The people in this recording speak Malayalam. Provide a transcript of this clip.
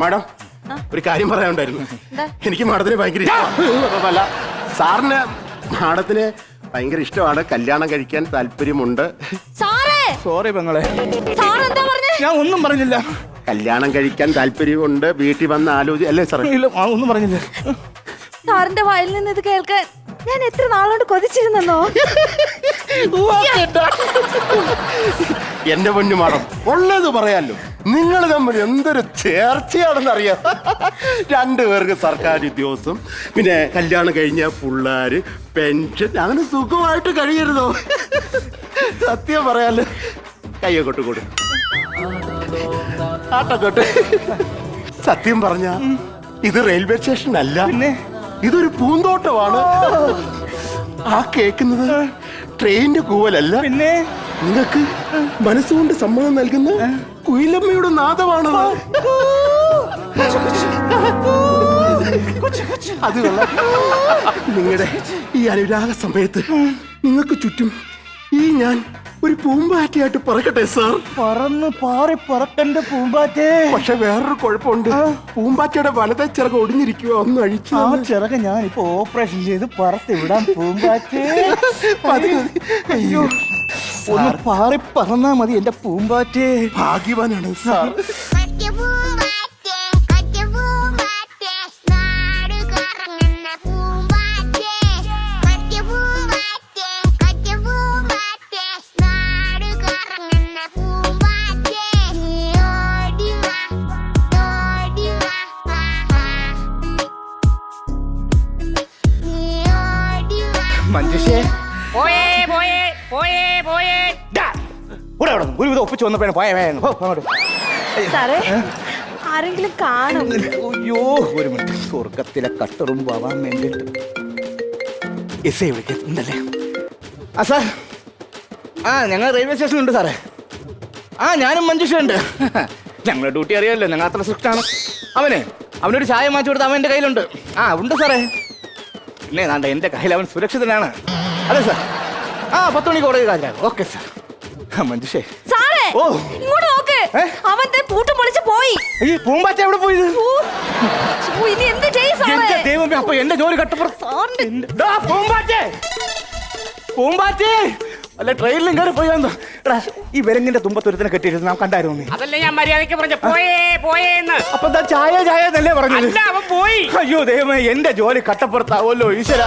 മാഡം ഒരു കാര്യം പറയാനുണ്ടായിരുന്നു. എനിക്ക് മാഡത്തിന് ഭയങ്കര ഇഷ്ടമല്ല സാറിന് മാഡത്തിന് ഭയങ്കര ഇഷ്ടമാണ്. കല്യാണം കഴിക്കാൻ താല്പര്യമുണ്ട്. സാറേ! സോറി പെങ്ങളെ. സാർ എന്താ പറഞ്ഞേ? ഞാൻ ഒന്നും പറഞ്ഞില്ല. കല്യാണം കഴിക്കാൻ താല്പര്യമുണ്ട്. വീട്ടിൽ വന്ന് ആലോചി അല്ലേ സാറേ? ഇല്ല ഒന്നും പറഞ്ഞില്ല. സാറിന്റെ വായിൽ നിന്ന് ഇത് കേൾക്കാൻ ഞാൻ എത്ര നാളോട് കൊതിച്ചിരുന്നോ എന്റെ പൊന്നു മാഡം ഉള്ളത് പറയാലോ. നിങ്ങൾ തമ്മിൽ എന്തൊരു ചേർച്ചയാണെന്ന് അറിയാം. രണ്ടുപേർക്ക് സർക്കാർ ഉദ്യോഗസ്ഥം പിന്നെ കല്യാണം കഴിഞ്ഞ പിള്ളേര് പെൻഷൻ അങ്ങനെ സുഖമായിട്ട് കഴിയരുതോ? സത്യം പറയാൽ. കയ്യൊക്കെ കൊടു ആട്ടക്കോട്ട് സത്യം പറഞ്ഞ ഇത് റെയിൽവേ സ്റ്റേഷൻ അല്ല? ഇതൊരു പൂന്തോട്ടമാണ്. ആ. കേക്കുന്നത് ട്രെയിനിന്റെ കൂവലല്ല. പിന്നെ? നിങ്ങൾക്ക് മനസ്സുകൊണ്ട് സമ്മതം നൽകുന്ന കുയിലമ്മയുടെ നാദമാണ് അത്. നിങ്ങളുടെ ഈ അനുരാഗ സമയത്ത് നിങ്ങൾക്ക് ചുറ്റും ഈ ഞാൻ ഒരു പൂമ്പാറ്റയായിട്ട് പറക്കട്ടെ സാർ? പറന്ന് പാറി പറക്കണ്ട പൂമ്പാറ്റേ. പക്ഷെ വേറൊരു കുഴപ്പമുണ്ട്. പൂമ്പാറ്റയുടെ വലത്തെ ചിറക് ഒടിഞ്ഞിരിക്കുക ഒന്ന് അഴിച്ചു ആ ചിറക് ഞാൻ ഇപ്പൊ ഓപ്പറേഷൻ ചെയ്ത് പറത്തി വിടാൻ പൂമ്പാറ്റേ. അയ്യോ. ഒന്ന് പാറി പറന്നാ മതി എന്റെ പൂമ്പാറ്റേ. ഭാഗ്യവാനാണ് സാർ. മഞ്ജുഷേ പോയേ പോയേ പോയേ പോയേ. ഡാ, ഇവിടെ അവിടെ ഒരു വിധം ഒപ്പിച്ച് വന്നപ്പോഴാണ് പോയ വേഗം പോ, അങ്ങോട്ട്. സാറേ ആരെങ്കിലും കാണും. അയ്യോ ഒരു മിനിറ്റ്. സ്വർഗത്തിലെ കട്ടറും പോവാൻ വേണ്ടിട്ട്. എസ് ഐ വിളിക്കുന്നുണ്ടല്ലേ ആ സാർ. ആ ഞങ്ങൾ റെയിൽവേ സ്റ്റേഷനിലുണ്ട് സാറേ. ആ ഞാനും മഞ്ജുഷയുണ്ട് ഞങ്ങളുടെ ഡ്യൂട്ടി അറിയാമല്ലോ ഞങ്ങൾ അത്ര സ്ട്രിക്റ്റ് അവനെ അവനൊരു ചായ മാറ്റി കൊടുത്ത് അവൻ എന്റെ കയ്യിലുണ്ട്. ആ ഉണ്ട് സാറേ. പിന്നെ നാണ്ട എന്റെ കയ്യിൽ അവൻ സുരക്ഷിതനാണ്. അതെ സാർ. ആ പത്ത് മണിക്ക് കോടതി കാര്യം ഓക്കെ സാർ. മഞ്ജുഷേ. സാറേ ഓ. ഇങ്ങോട്ട് നോക്ക്. ഏ? അവൻ ദേ പൂട്ടും പൊളിച്ച് പോയി. ഈ പൂമ്പാറ്റ എവിടെ പോയത് ഊ. ഊ, ഇനി എന്ത് ചെയ്യും എന്റെ സാറേ ദൈവമേ അപ്പൊ എന്റെ ജോലി കട്ടപ്പുറ സാറിന്റെ ദാ, പൂമ്പാറ്റേ. പൂമ്പാറ്റേ. അല്ല ട്രെയിനിലും കയറി പോയി വന്നു. എടാ, ഈ വിലങ്ങിന്റെ തുമ്പത്തൊരുത്തിനെ കെട്ടിയിരുന്നു നാം കണ്ടായിരുന്നു നീ? അതല്ലേ ഞാൻ മര്യാദയ്ക്ക് പറഞ്ഞ. പോയേ പോയേ എന്ന്. അപ്പൊ എന്താ ചായ ചായ എന്നല്ലേ പറഞ്ഞത്? അല്ല അവൻ പോയി. അയ്യോ ദൈവമേ എന്റെ ജോലി കട്ടപ്പുറത്താവല്ലോ ഈശ്വര.